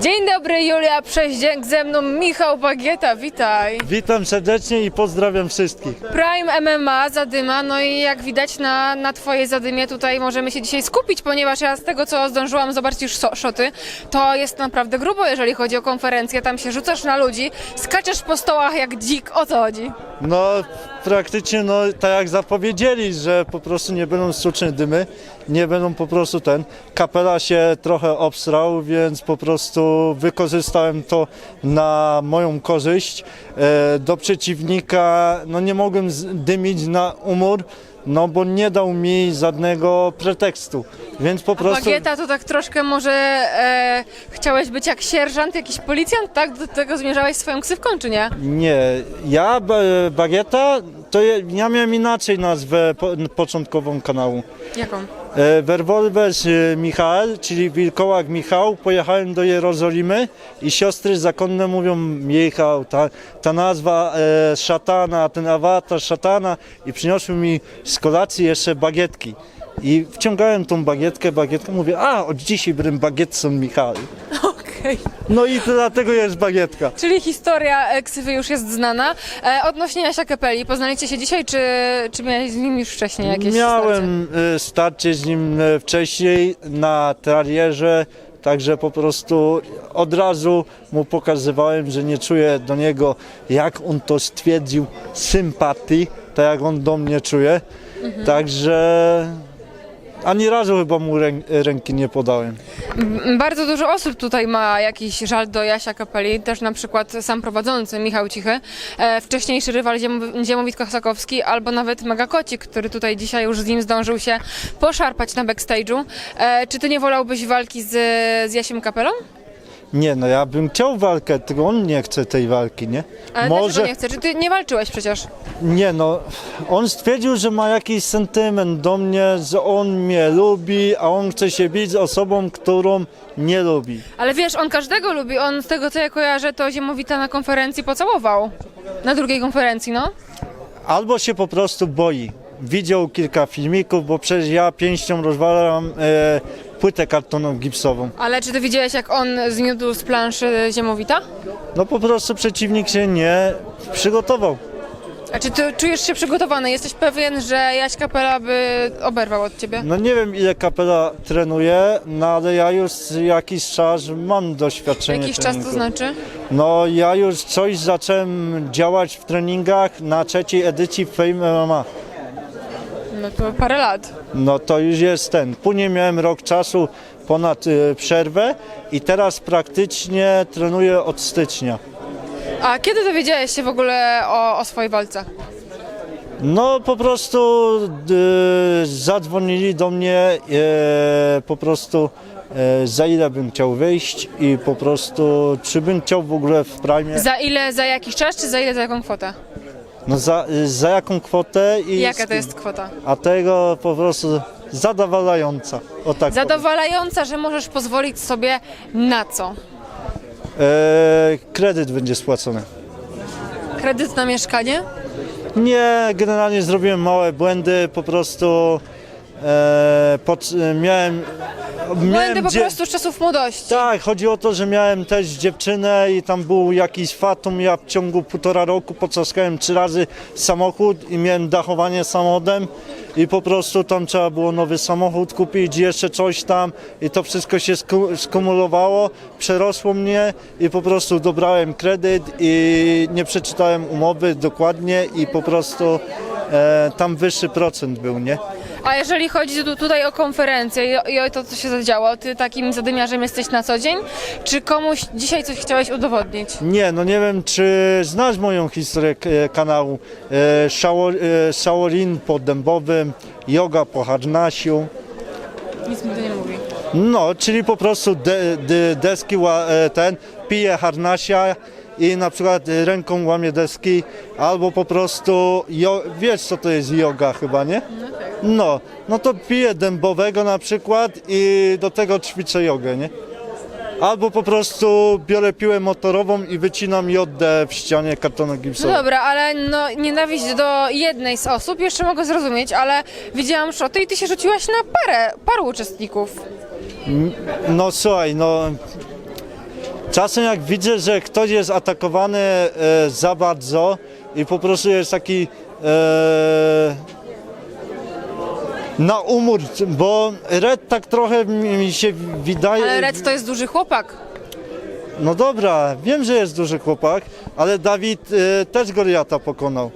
Dzień dobry, Julia Przeździęk, ze mną Michał Bagieta, witaj. Witam serdecznie i pozdrawiam wszystkich. Prime MMA, Zadyma, no i jak widać na, na twojej Zadymie tutaj możemy się dzisiaj skupić, ponieważ ja z tego co zdążyłam zobaczyć już so, szoty, to jest naprawdę grubo, jeżeli chodzi o konferencję, tam się rzucasz na ludzi, skaczesz po stołach jak dzik, o co chodzi? No praktycznie no tak jak zapowiedzieli, że po prostu nie będą sztuczne dymy, nie będą po prostu ten. Kapela się trochę obsrał, więc po prostu wykorzystałem to na moją korzyść. E, do przeciwnika no nie mogłem dymić na umór, no bo nie dał mi żadnego pretekstu, więc po prostu... Bagieta to tak troszkę może e, chciałeś być jak sierżant, jakiś policjant, tak? Do tego zmierzałeś swoją ksywką, czy nie? Nie, ja ba- Bagieta, to ja, ja miałem inaczej nazwę po, początkową kanału. Jaką? E, Werwolwes e, Michał, czyli Wilkołak Michał, pojechałem do Jerozolimy i siostry zakonne mówią Michał, ta, ta nazwa e, szatana, ten awatar szatana i przyniosły mi z kolacji jeszcze bagietki. I wciągałem tą bagietkę, bagietkę, mówię, a od dzisiaj będę bagietcą Michał. Okej. No i to dlatego jest bagietka. Czyli historia e, ksywy już jest znana. E, odnośnie Jasia Kapeli, poznaliście się dzisiaj, czy, czy miałeś z nim już wcześniej jakieś starcie? Miałem starcie z nim y, wcześniej na tralierze, także po prostu od razu mu pokazywałem, że nie czuję do niego, jak on to stwierdził, sympatii, tak jak on do mnie czuje. Także ani razu chyba mu rę, ręki nie podałem. Bardzo dużo osób tutaj ma jakiś żal do Jasia Kapeli, też na przykład sam prowadzący Michał Cichy, e, wcześniejszy rywal Ziem- Ziemowit Kosakowski, albo nawet Mega Kocik, który tutaj dzisiaj już z nim zdążył się poszarpać na backstage'u. E, czy ty nie wolałbyś walki z, z Jasiem Kapelą? Nie, no ja bym chciał walkę, tylko on nie chce tej walki, nie? Ale dlaczego nie chcesz? Czy ty nie walczyłeś przecież? Nie no, on stwierdził, że ma jakiś sentyment do mnie, że on mnie lubi, a on chce się bić z osobą, którą nie lubi. Ale wiesz, on każdego lubi. On z tego co ja kojarzę, to Ziemowita na konferencji pocałował. Na drugiej konferencji, no. Albo się po prostu boi. Widział kilka filmików, bo przecież ja pięścią rozwalam e, płytę kartoną gipsową. Ale czy ty widziałeś, jak on zniósł z planszy Ziemowita? No po prostu przeciwnik się nie przygotował. A czy ty czujesz się przygotowany? Jesteś pewien, że Jaś Kapela by oberwał od ciebie? No nie wiem ile kapela trenuje, no ale ja już jakiś czas mam doświadczenie Jakiś czas to treningu. znaczy? No ja już coś zacząłem działać w treningach na trzeciej edycji Fame MMA. No to parę lat. No to już jest ten. Później miałem rok czasu ponad y, przerwę i teraz praktycznie trenuję od stycznia. A kiedy dowiedziałeś się w ogóle o, o swojej walce? No po prostu y, zadzwonili do mnie e, po prostu e, za ile bym chciał wyjść i po prostu czy bym chciał w ogóle w prime, Za ile, za jakiś czas, czy za ile, za jaką kwotę? No za, za jaką kwotę i Jaka to jest kwota? A tego po prostu zadowalająca. O tak. Zadowalająca, że możesz pozwolić sobie na co? E, kredyt będzie spłacony. Kredyt na mieszkanie? Nie, generalnie zrobiłem małe błędy, po prostu e, pod, miałem... Błędy po prostu z czasów młodości. Tak, chodzi o to, że miałem też dziewczynę i tam był jakiś fatum, ja w ciągu półtora roku pocaskałem trzy razy samochód i miałem dachowanie samochodem i po prostu tam trzeba było nowy samochód kupić, jeszcze coś tam i to wszystko się sku- skumulowało, przerosło mnie i po prostu dobrałem kredyt i nie przeczytałem umowy dokładnie i po prostu e, tam wyższy procent był, nie? A jeżeli chodzi tu, tutaj o konferencję i o, i o to, co się zadziało, ty takim zadymiarzem jesteś na co dzień? Czy komuś dzisiaj coś chciałeś udowodnić? Nie, no nie wiem, czy znasz moją historię e, kanału. E, Shao- e, Shaolin po dębowym, yoga po harnasiu. Nic mi to nie mówi. No, czyli po prostu de, de, deski ła- e, ten, pije harnasia i na przykład e, ręką łamie deski, albo po prostu, jo, wiesz co to jest yoga chyba, nie? No, no to piję dębowego na przykład i do tego ćwiczę jogę, nie? Albo po prostu biorę piłę motorową i wycinam jodę w ścianie kartonu No dobra, ale no nienawiść do jednej z osób jeszcze mogę zrozumieć, ale widziałam szoty i ty się rzuciłaś na parę, paru uczestników. No słuchaj, no Czasem jak widzę, że ktoś jest atakowany e, za bardzo i po prostu jest taki e, na umór, bo Red tak trochę mi się wydaje... Ale Red to jest duży chłopak. No dobra, wiem, że jest duży chłopak, ale Dawid e, też Goliata pokonał.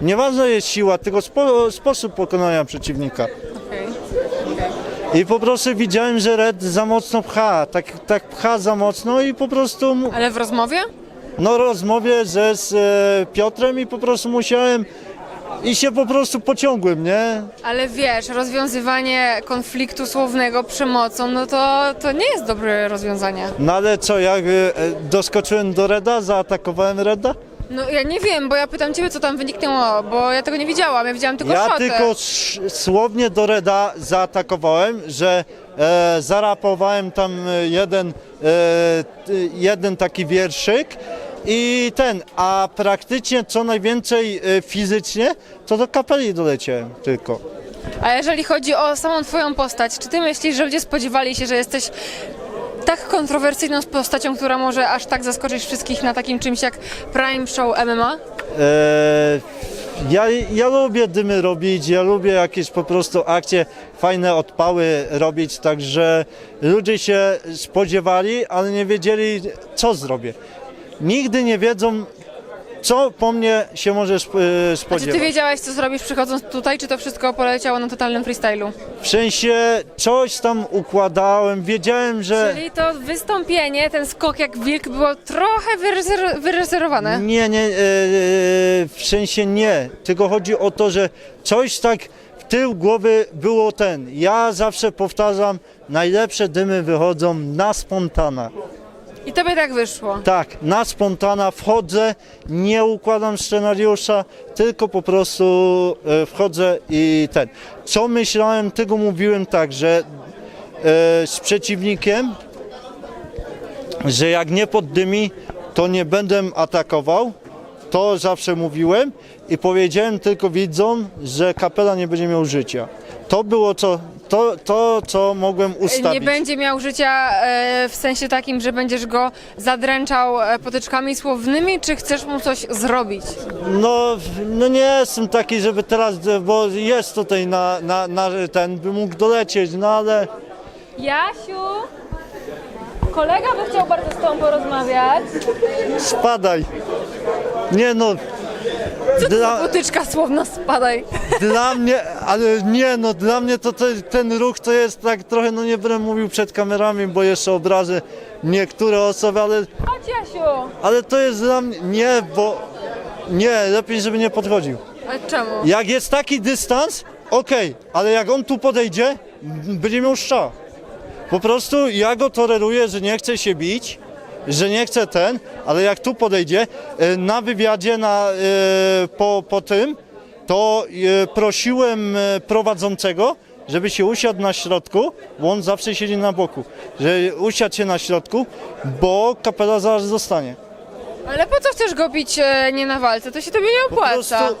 Nieważna jest siła, tylko spo, sposób pokonania przeciwnika. I po prostu widziałem, że Red za mocno pcha, tak, tak pcha za mocno i po prostu mu- Ale w rozmowie? no rozmowie ze z e, Piotrem i po prostu musiałem i się po prostu pociągłem, nie? Ale wiesz, rozwiązywanie konfliktu słownego przemocą, no to, to nie jest dobre rozwiązanie. No ale co, jak e, doskoczyłem do Reda, zaatakowałem Reda? No ja nie wiem, bo ja pytam ciebie, co tam wyniknęło, bo ja tego nie widziałam, ja widziałam tylko Ja tylko sz- słownie do Reda zaatakowałem, że e, zarapowałem tam e, jeden, e, t- jeden taki wierszyk i ten, a praktycznie co najwięcej e, fizycznie, to do kapeli doleciałem tylko. A jeżeli chodzi o samą twoją postać, czy ty myślisz, że ludzie spodziewali się, że jesteś tak kontrowersyjną postacią, która może aż tak zaskoczyć wszystkich na takim czymś jak Prime Show MMA? E, ja, ja lubię dymy robić, ja lubię jakieś po prostu akcje, fajne odpały robić, także ludzie się spodziewali, ale nie wiedzieli co zrobię. Nigdy nie wiedzą, co po mnie się może sp- e, A czy spodziewać. ty wiedziałeś, co zrobisz przychodząc tutaj, czy to wszystko poleciało na totalnym freestylu? W sensie coś tam układałem, wiedziałem, że... Czyli to wystąpienie, ten skok jak wilk było trochę wyrezer- wyrezerowane. Nie, nie, e, e, w sensie nie, tylko chodzi o to, że coś tak w tył głowy było ten. Ja zawsze powtarzam, najlepsze dymy wychodzą na spontana. I tobie tak wyszło. Tak, na spontana wchodzę, nie układam scenariusza, tylko po prostu e, wchodzę i ten. Co myślałem, tego mówiłem tak, że e, z przeciwnikiem, że jak nie poddymi, to nie będę atakował. To zawsze mówiłem i powiedziałem tylko widzom, że kapela nie będzie miał życia. To było co, to, to co mogłem ustawić. Nie będzie miał życia e, w sensie takim, że będziesz go zadręczał e, potyczkami słownymi, czy chcesz mu coś zrobić? No, no nie jestem taki, żeby teraz, bo jest tutaj na, na, na ten, by mógł dolecieć, no ale Jasiu, kolega by chciał bardzo z tobą porozmawiać. spadaj. Nie no, dla, Potyczka słowna, spadaj. dla mnie, ale nie no, dla mnie to, te, ten ruch to jest tak trochę, no nie będę mówił przed kamerami, bo jeszcze obrażę niektóre osoby, ale, Chodź Jasiu. ale to jest dla mnie, nie, bo nie, lepiej, żeby nie podchodził. Ale czemu? Jak jest taki dystans, okej, ale jak on tu podejdzie, będzie miał strzał. Po prostu ja go toleruję, że nie chce się bić, że nie chce ten, ale jak tu podejdzie, e, na wywiadzie na, e, po, po tym, to e, prosiłem prowadzącego, żeby się usiadł na środku, bo on zawsze siedzi na boku, że usiadł się na środku, bo kapela zaraz zostanie. Ale po co chcesz go bić nie na walce? To się tobie nie opłaca. prostu,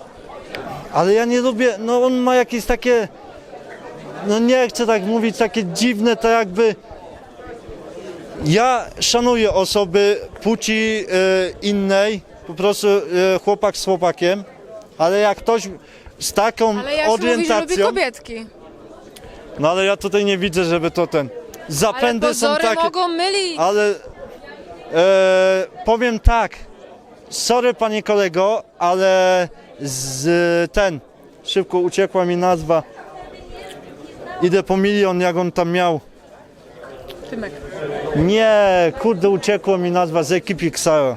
ale ja nie lubię, no on ma jakieś takie, no nie chcę tak mówić, takie dziwne, to jakby, ja szanuję osoby płci e, innej, po prostu e, chłopak z chłopakiem, ale jak ktoś z taką Ale Jasiu mówi, że lubi orientacją, kobietki. no ale ja tutaj nie widzę, żeby to ten, Ale zapędy są pozory takie, mogą mylić. ale e, powiem tak. Sorry panie kolego, ale z ten szybko uciekła mi nazwa. Idę po milion, jak on tam miał. Tymek. Nie, kurde, uciekło mi nazwa z ekipy Xaro.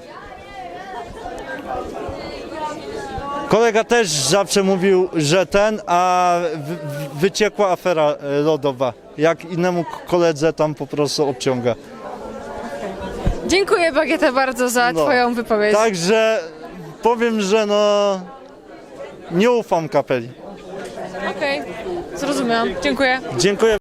Kolega też zawsze mówił, że ten, a wy, wy- wyciekła afera e, lodowa. Jak innemu koledze tam po prostu obciąga. Dziękuję Bagieta bardzo za No. twoją wypowiedź. Także powiem, że no nie ufam kapeli. Okej, zrozumiałam. Dziękuję. Dziękuję.